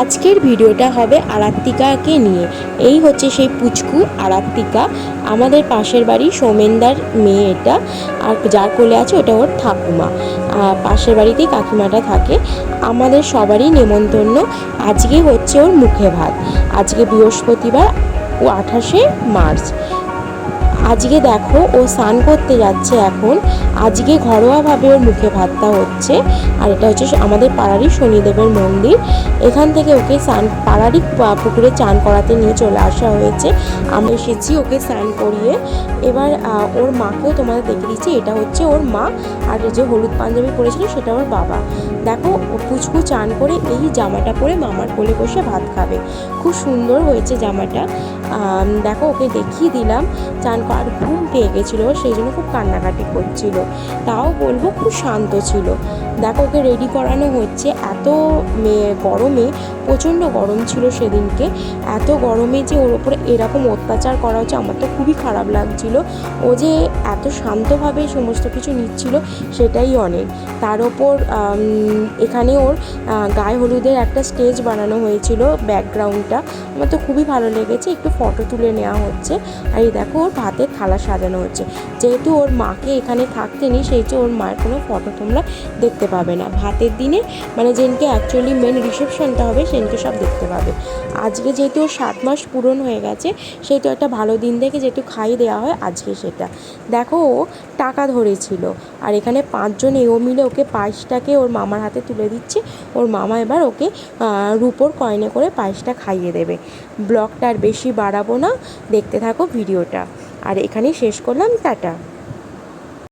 আজকের ভিডিওটা হবে আরাত্তিকাকে নিয়ে। এই হচ্ছে সেই পুচকু, আরাত্তিকা। আমাদের পাশের বাড়ি সৌমেনদার মেয়ে এটা, আর যার কোলে আছে ওটা ওর ঠাকুমা। পাশের বাড়িতেই কাকিমাটা থাকে। আমাদের সবারই নেমন্তন্ন। আজকে হচ্ছে ওর মুখে ভাত। আজকে বৃহস্পতিবার ও আঠাশে মার্চ। আজকে দেখো ও স্নান করতে যাচ্ছে এখন। আজকে ঘরোয়াভাবে ওর মুখে ভাতটা হচ্ছে। আর এটা হচ্ছে আমাদের পাড়ারই শনিদেবের মন্দির। এখান থেকে ওকে স্নান পাড়ারই পুকুরে চান করাতে নিয়ে চলে আসা হয়েছে। আমি এসেছি ওকে স্নান করিয়ে। এবার ওর মাকেও তোমাদের দেখে দিচ্ছি। এটা হচ্ছে ওর মা। আর যে হলুদ পাঞ্জাবি পরেছিল, সেটা ওর বাবা। দেখো পুচকু চান করে এই জামাটা পরে মামার কোলে বসে ভাত খাবে। খুব সুন্দর হয়েছে জামাটা। দেখো ওকে দেখিয়ে দিলাম। চান ঘুম পেয়ে গেছিল, সেই জন্য খুব কান্নাকাটি করছিল। তাও বলব খুব শান্ত ছিল। দেখো ওকে রেডি করানো হচ্ছে। এত মেয়ে গরমে প্রচণ্ড গরম ছিল সেদিনকে। এত গরমে যে ওর ওপরে এরকম অত্যাচার করা হচ্ছে, আমার তো খুবই খারাপ লাগছিল। ও যে এত শান্তভাবে সমস্ত কিছু নিচ্ছিল, সেটাই অনেক। তার ওপর এখানে ওর গায়ে হলুদের একটা স্টেজ বানানো হয়েছিল ব্যাকগ্রাউন্ডটা। আমার তো খুবই ভালো লেগেছে, একটু ফটো তুলে নেওয়া হচ্ছে। আর এই দেখো, ওর ভাতের থালা সাজানো হচ্ছে। যেহেতু ওর মাকে এখানে থাকতে নেই সেহেতু ওর মায়ের কোনো ফটো তোমরা দেখতে পাবে না। ভাতের দিনে মানে যেদিনকে অ্যাকচুয়ালি মেন রিসেপশনটা হবে সেদিনকে সব দেখতে পাবে। আজকে যেহেতু সাত মাস পূরণ হয়ে গেছে, সেহেতু একটা ভালো দিন দেখে যেহেতু খাইয়ে দেওয়া হয়, আজকে সেটা। দেখো ও টাকা ধরেছিল, আর এখানে পাঁচজন এও মিলে ওকে পায়েসটাকে ওর মামার হাতে তুলে দিচ্ছে। ওর মামা এবার ওকে রুপোর কয়নে করে পায়েসটা খাইয়ে দেবে। ব্লগটা আর বেশি বাড়াবো না, দেখতে থাকো ভিডিওটা। আর এখানেই শেষ করলাম, টাটা।